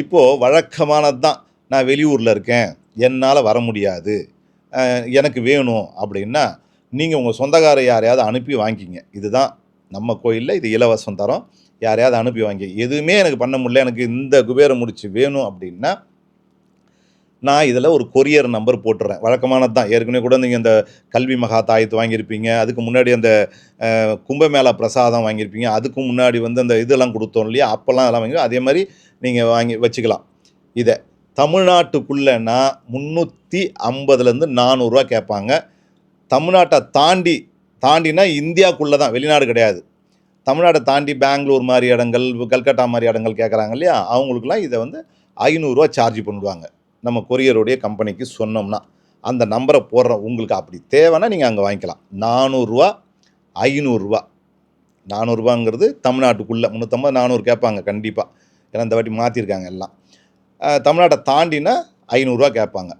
இப்போது வழக்கமானது தான் நான் வெளியூரில் இருக்கேன். என்னால் வர முடியாது. எனக்கு வேணும் அப்படின்னா நீங்கள் உங்கள் சொந்தக்கார யாரையாவது அனுப்பி வாங்கிங்க. இதுதான் நம்ம கோயிலில் இது இலவசம் தரோம். யாரையாவது அனுப்பி வாங்கி எதுவுமே எனக்கு பண்ண முடியல. எனக்கு இந்த குபேர முடிச்சு வேணும் அப்படின்னா நான் இதில் ஒரு கொரியர் நம்பர் போட்டுறேன். வழக்கமானது தான் ஏற்கனவே கூட நீங்கள் இந்த கல்வி மகா தாயத்து வாங்கியிருப்பீங்க. அதுக்கு முன்னாடி அந்த கும்பமேளா பிரசாதம் வாங்கியிருப்பீங்க. அதுக்கு முன்னாடி வந்து அந்த இதெல்லாம் கொடுத்தோம் இல்லையா? அப்போல்லாம் அதெல்லாம் வாங்கி அதே மாதிரி நீங்கள் வாங்கி வச்சுக்கலாம். இதை. தமிழ்நாட்டுக்குள்ளேனா முந்நூற்றி ஐம்பதுலேருந்து நானூறுரூவா கேட்பாங்க. தமிழ்நாட்டை தாண்டி தாண்டினா இந்தியாக்குள்ளே தான். வெளிநாடு கிடையாது. தமிழ்நாட்டை தாண்டி பெங்களூர் மாதிரி இடங்கள் கல்கட்டா மாதிரி இடங்கள் கேட்குறாங்க இல்லையா? அவங்களுக்குலாம் இதை வந்து ஐநூறுரூவா சார்ஜ் பண்ணிடுவாங்க. நம்ம கொரியருடைய கம்பெனிக்கு சொன்னோம்னா அந்த நம்பரை போடுறோம் உங்களுக்கு அப்படி தேவைன்னா நீங்கள் அங்கே வாங்கிக்கலாம். நானூறுரூவா ஐநூறுரூவா. நானூறுரூவாங்கிறது தமிழ்நாட்டுக்குள்ளே முந்நூற்றம்பது நானூறு கேட்பாங்க கண்டிப்பாக ஏன்னா இந்த வாட்டி மாற்றிருக்காங்க எல்லாம். தமிழ்நாட்டை தாண்டினா ஐநூறுரூவா கேட்பாங்க.